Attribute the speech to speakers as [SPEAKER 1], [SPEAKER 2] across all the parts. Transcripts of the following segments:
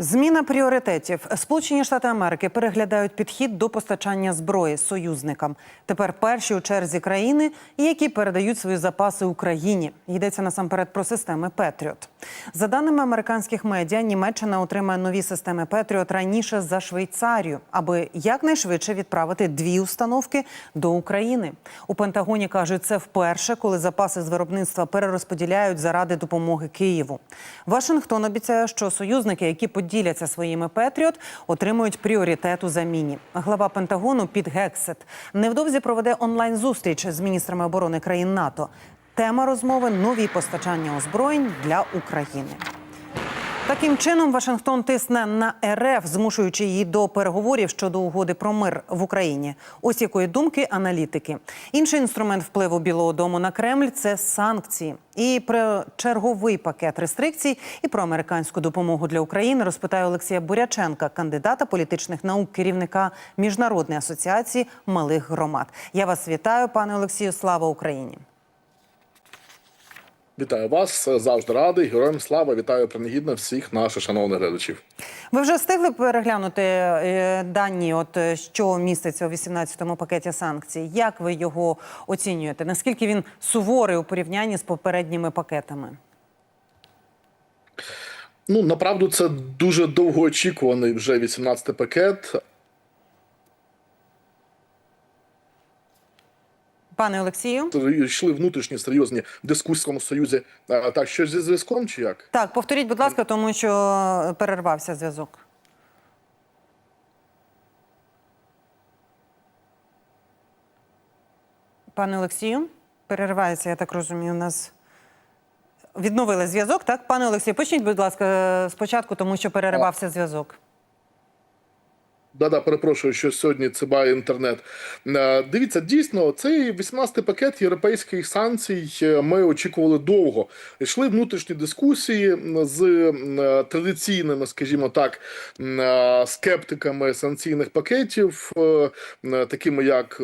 [SPEAKER 1] Зміна пріоритетів. Сполучені Штати Америки переглядають підхід до постачання зброї союзникам. Тепер перші у черзі країни, які передають свої запаси Україні. Йдеться насамперед про системи Петріот. За даними американських медіа, Німеччина отримає нові системи Петріот раніше за Швейцарію, аби якнайшвидше відправити дві установки до України. У Пентагоні кажуть, це вперше, коли запаси з виробництва перерозподіляють заради допомоги Києву. Вашингтон обіцяє, що союзники, які поділяться своїми Петріот, отримують пріоритет у заміні. Глава Пентагону Піт Гексет невдовзі проведе онлайн зустріч з міністрами оборони країн НАТО. Тема розмови нові постачання озброєнь для України. Таким чином, Вашингтон тисне на РФ, змушуючи її до переговорів щодо угоди про мир в Україні. Ось якої думки аналітики. Інший інструмент впливу Білого Дому на Кремль це санкції. І про черговий пакет рестрикцій і про американську допомогу для України розпитає Олексія Буряченка, кандидата політичних наук, керівника міжнародної асоціації малих громад. Я вас вітаю, пане Олексію. Слава Україні!
[SPEAKER 2] Вітаю вас завжди радий. Героям слава вітаю принагідно всіх наших шановних глядачів.
[SPEAKER 1] Ви вже встигли переглянути е, дані, от е, що міститься у 18-му пакеті санкцій. Як ви його оцінюєте? Наскільки він суворий у порівнянні з попередніми пакетами?
[SPEAKER 2] Ну направду це дуже довгоочікуваний вже 18-й пакет.
[SPEAKER 1] Пане Олексію,
[SPEAKER 2] Йшли внутрішні серйозні дискусії в Європейському Союзі. Так, що зі зв'язком чи як?
[SPEAKER 1] так повторіть, будь ласка, тому що перервався зв'язок. Пане Олексію, переривається, я так розумію, у нас. Відновили зв'язок, так? Пане Олексію, почніть, будь ласка, спочатку, тому що переривався зв'язок.
[SPEAKER 2] Да-да, перепрошую, що сьогодні цибає інтернет. Е, Дивіться, дійсно, цей 18-й пакет європейських санкцій е, ми очікували довго. Йшли внутрішні дискусії з е, традиційними, скажімо так, скептиками санкційних пакетів, такими як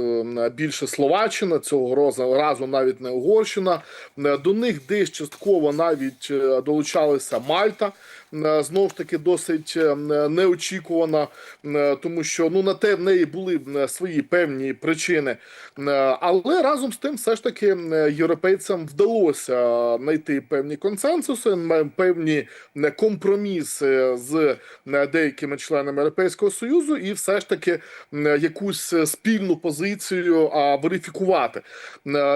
[SPEAKER 2] більше Словаччина, цього разу, навіть не Угорщина. До них десь частково навіть долучалися Мальта. Е, Знову ж таки, досить е, неочікувана, е, тому що ну на те в неї були свої певні причини. Але разом з тим, все ж таки, європейцям вдалося знайти певні консенсуси, певні компроміси з деякими членами Європейського союзу, і все ж таки якусь спільну позицію верифікувати.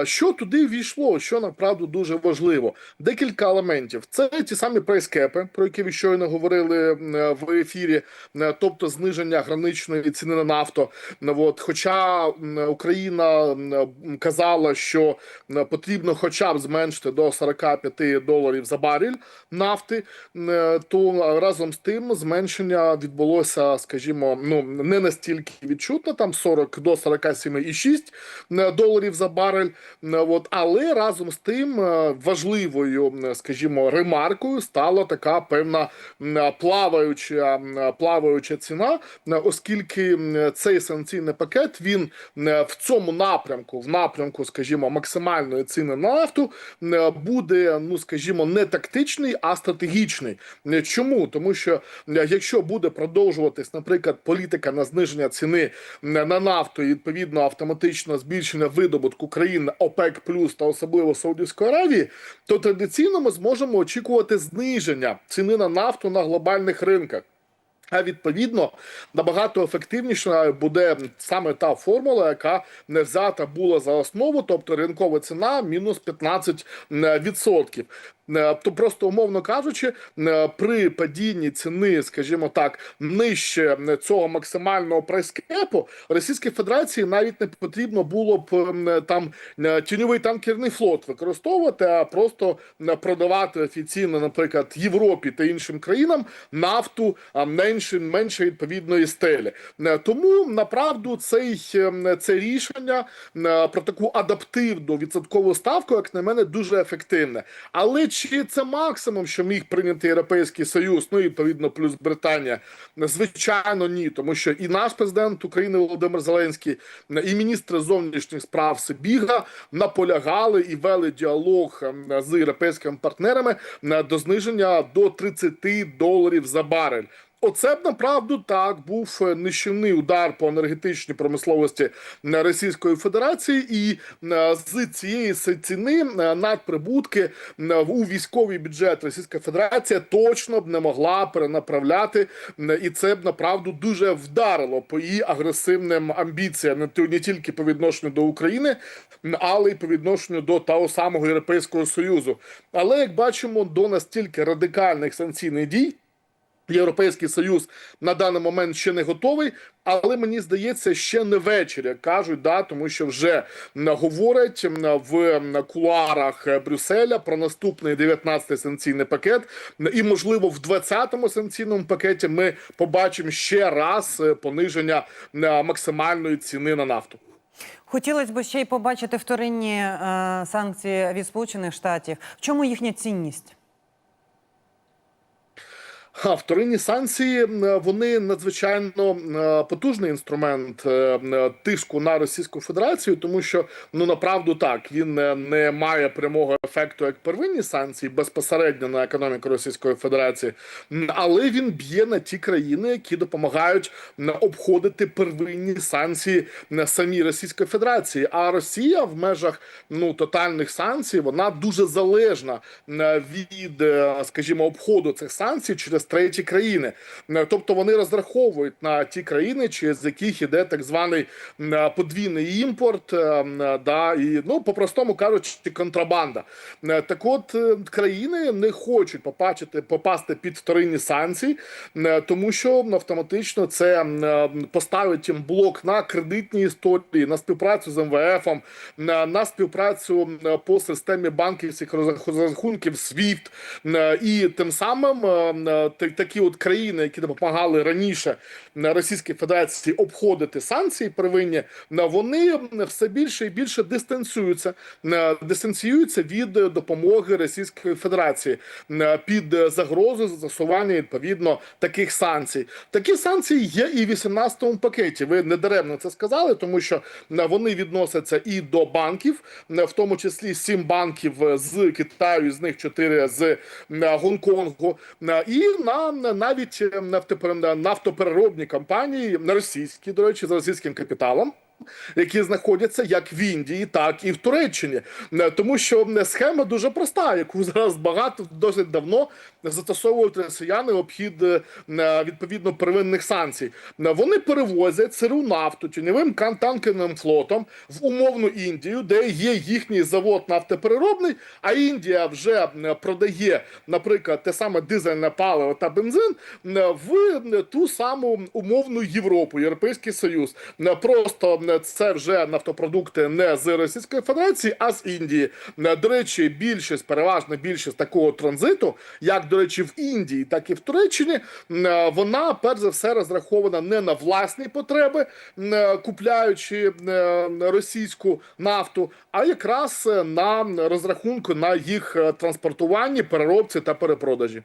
[SPEAKER 2] Що туди ввійшло, що направду дуже важливо. Декілька елементів. Це ті самі прайскепи, про які ви щойно говорили е, в ефірі, е, тобто зниження граничної ціни на нафту. Ну, От, хоча Україна казала, що потрібно хоча б зменшити до 45 доларів за барель нафти, е, то разом з тим зменшення відбулося, скажімо, ну не настільки відчутно, там 40 до 47,6 доларів за барель. Е, От, але разом з тим е, важливою, скажімо, ремаркою стала така певна м, плаваюча плаваюча ціна, оскільки цей санкційний пакет він в цьому напрямку, в напрямку, скажімо, максимальної ціни на нафту, буде, ну скажімо, не тактичний, а стратегічний. Чому? Тому що якщо буде продовжуватись, наприклад, політика на зниження ціни на нафту і відповідно автоматично збільшення видобутку країн ОПЕК плюс та особливо Саудівської Аравії, то традиційно ми зможемо очікувати зниження ціни на нафту на глобальних ринках. А відповідно набагато ефективніша буде саме та формула, яка не взята була за основу, тобто ринкова ціна мінус 15%. Е, То просто умовно кажучи, е, при падінні ціни, скажімо так, нижче цього максимального прайскепу Російській Федерації навіть не потрібно було б там е, тіньовий танкерний флот використовувати, а просто е, продавати офіційно, наприклад, Європі та іншим країнам нафту менше менше відповідної стелі. Е, Тому направду цей е, це рішення е, про таку адаптивну відсоткову ставку, як на мене, дуже ефективне. Але чи це максимум, що міг прийняти Європейський Союз, ну і відповідно плюс Британія? Звичайно, ні, тому що і наш президент України Володимир Зеленський, і міністр зовнішніх справ Сибіга наполягали і вели діалог е, з європейськими партнерами е, до зниження до 30 доларів за барель. Оце б направду так був е, нищівний удар по енергетичній промисловості е, Російської Федерації, і е, з цієї ціни надприбутки у військовий бюджет Російська Федерація точно б не могла перенаправляти, і це б направду дуже вдарило по її агресивним амбіціям не тільки по відношенню до України, але й по відношенню до того самого Європейського Союзу. Але як бачимо, до настільки радикальних санкційних дій. Європейський союз на даний момент ще не готовий, але мені здається, ще не вечір, як кажуть, да, тому що вже говорять в кулуарах е, Брюсселя про наступний 19-й санкційний пакет. І можливо, в 20-му санкційному пакеті ми побачимо ще раз е, пониження е, максимальної ціни на нафту.
[SPEAKER 1] Хотілося б ще й побачити вторинні санкції від Сполучених Штатів. В чому їхня цінність?
[SPEAKER 2] Вторинні санкції вони надзвичайно е, потужний інструмент е, тиску на Російську Федерацію, тому що ну направду так він не, не має прямого ефекту як первинні санкції безпосередньо на економіку Російської Федерації, але він б'є на ті країни, які допомагають обходити первинні санкції самій Російської Федерації. А Росія в межах ну тотальних санкцій вона дуже залежна від, е, скажімо, обходу цих санкцій через треті країни. Е, Тобто вони розраховують на ті країни, через яких іде так званий подвійний імпорт, е, да і ну по-простому кажучи, контрабанда. Е, Так от е, країни не хочуть побачити попасти під вторинні санкції, е, тому що автоматично це е, поставить їм блок на кредитні історії, на співпрацю з МВФ, на, співпрацю по системі банківських розрахунків SWIFT, Е, і тим самим е, е, такі от країни, які допомагали раніше Російській Федерації обходити санкції первинні, вони все більше і більше дистанціюються, дистанціюються від допомоги Російської Федерації під загрозою застосування відповідно таких санкцій. Такі санкції є і в 18-му пакеті. Ви не даремно це сказали, тому що вони відносяться і до банків, в тому числі сім банків з Китаю, з них чотири з Гонконгу, і на на- навіть е, нафтопереробні компанії на російські, до речі, з російським капіталом. Які знаходяться як в Індії, так і в Туреччині, Е, тому що схема дуже проста, яку зараз багато досить давно застосовують росіяни обхід е, е, відповідно первинних санкцій. Вони перевозять сиру нафту тіньовим танкерним флотом в умовну Індію, де є їхній завод нафтопереробний, а Індія вже продає, наприклад, те саме дизельне паливо та бензин в ту саму умовну Європу, Європейський Союз. Просто це вже нафтопродукти не з Російської Федерації, а з Індії. До речі, більшість, переважна більшість такого транзиту, як до речі, в Індії, так і в Туреччині, е, вона перш за все розрахована не на власні потреби, е, купляючи е, російську нафту, а якраз на розрахунку на їх транспортуванні, переробці та перепродажі.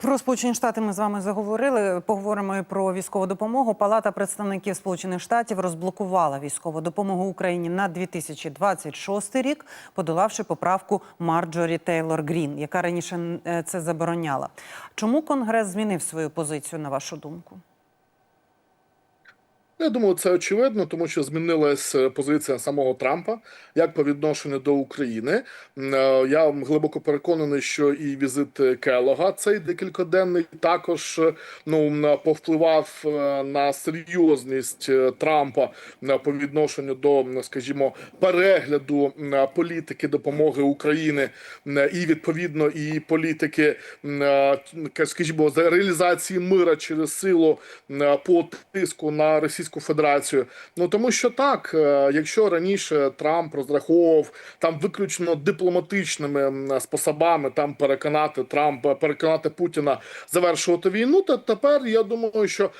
[SPEAKER 1] Про Сполучені Штати ми з вами заговорили. Поговоримо і про військову допомогу. Палата представників Сполучених Штатів розблокувала військову допомогу Україні на 2026 рік, подолавши поправку Марджорі Тейлор Грін, яка раніше е, це забороняла. Чому Конгрес змінив свою позицію на вашу думку?
[SPEAKER 2] Я думаю, це очевидно, тому що змінилась е, позиція самого Трампа як по відношенню до України. Е, Я глибоко переконаний, що і візит Келога цей декількоденний також е, ну повпливав на серйозність Трампа по відношенню до, скажімо, перегляду політики допомоги України і відповідно і політики, скажімо, за реалізації мира через силу по тиску на Російську Федерацію. Ну тому що так, е, якщо раніше Трамп розраховував там виключно дипломатичними способами там переконати Трампа, переконати Путіна завершувати війну, то тепер я думаю, що е,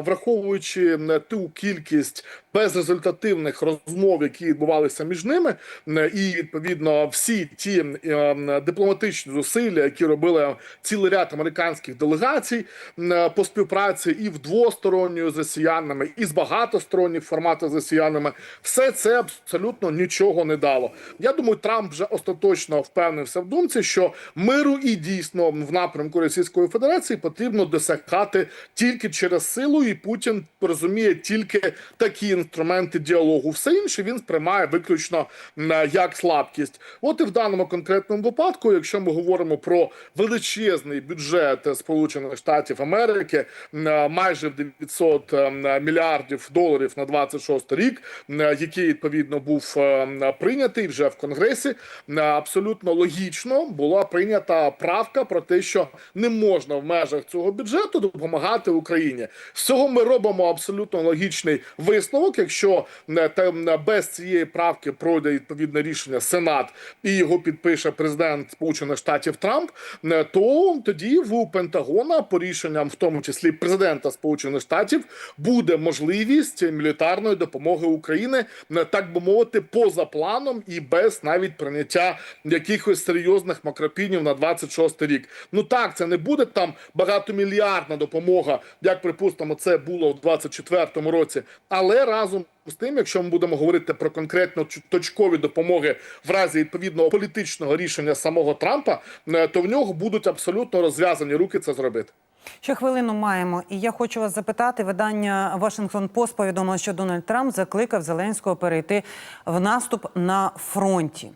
[SPEAKER 2] враховуючи ту кількість безрезультативних розмов, які відбувалися між ними, і відповідно всі ті е, дипломатичні зусилля, які робили цілий ряд американських делегацій по співпраці і в двосторонньої з росіянами, росіянами, і з багатосторонніх форматів з росіянами, все це абсолютно нічого не дало. Я думаю, Трамп вже остаточно впевнився в думці, що миру і дійсно в напрямку Російської Федерації потрібно досягати тільки через силу, і Путін розуміє тільки такі інструменти діалогу. Все інше він сприймає виключно як слабкість. От і в даному конкретному випадку, якщо ми говоримо про величезний бюджет Сполучених Штатів Америки, майже в 900 е, мільярдів доларів на 26 рік, який відповідно був е, прийнятий вже в Конгресі, абсолютно логічно була прийнята правка про те, що не можна в межах цього бюджету допомагати Україні. З цього ми робимо абсолютно логічний висновок. Якщо без цієї правки пройде відповідне рішення Сенат і його підпише президент Сполучених Штатів Трамп, то тоді в Пентагона по рішенням, в тому числі президента Сполучених Штатів, буде можливість мілітарної допомоги України, е, так би мовити, поза планом і без навіть прийняття якихось серйозних макропінів на 26 рік. Ну так, це не буде там багатомільярдна допомога, як припустимо, це було в 24-му році. Але разом з тим, якщо ми будемо говорити про конкретно точкові допомоги в разі відповідного політичного рішення самого Трампа, е, то в нього будуть абсолютно розв'язані руки це зробити.
[SPEAKER 1] Ще хвилину маємо, і я хочу вас запитати. Видання Washington Post повідомило, що Дональд Трамп закликав Зеленського перейти в наступ на фронті.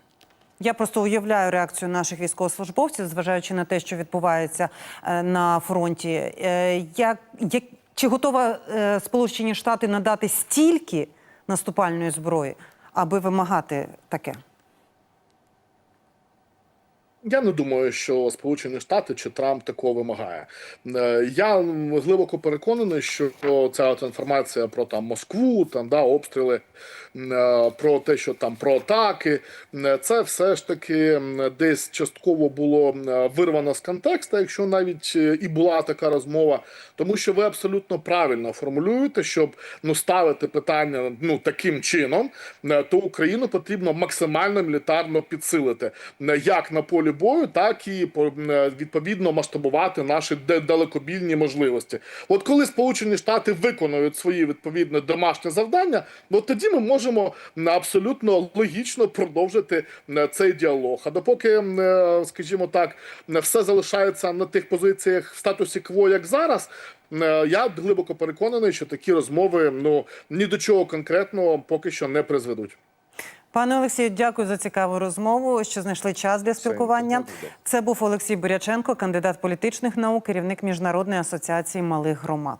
[SPEAKER 1] Я просто уявляю реакцію наших військовослужбовців, зважаючи на те, що відбувається е, на фронті. Е, Як, як чи готова е, Сполучені Штати надати стільки наступальної зброї, аби вимагати таке?
[SPEAKER 2] Я не думаю, що Сполучені Штати чи Трамп такого вимагає. Е, Я глибоко переконаний, що ця от інформація про там Москву, там да обстріли, про те, що там про атаки, м, це все ж таки десь частково було вирвано з контексту, якщо навіть е, і була така розмова, тому що ви абсолютно правильно формулюєте, щоб ну ставити питання ну таким чином, е, то Україну потрібно максимально мілітарно підсилити. Е, як на полі бою, так і по- е, відповідно масштабувати наші далекобійні можливості. От коли Сполучені Штати виконують свої відповідне домашнє завдання, от тоді ми можемо м, абсолютно логічно продовжити м, цей діалог. А допоки, е, скажімо так, все залишається на тих позиціях в статусі кво, як зараз. е, Я глибоко переконаний, що такі розмови ну ні до чого конкретного поки що не призведуть.
[SPEAKER 1] Пане Олексію, дякую за цікаву розмову. Що знайшли час для спілкування. Це був Олексій Буряченко, кандидат політичних наук, керівник міжнародної асоціації малих громад.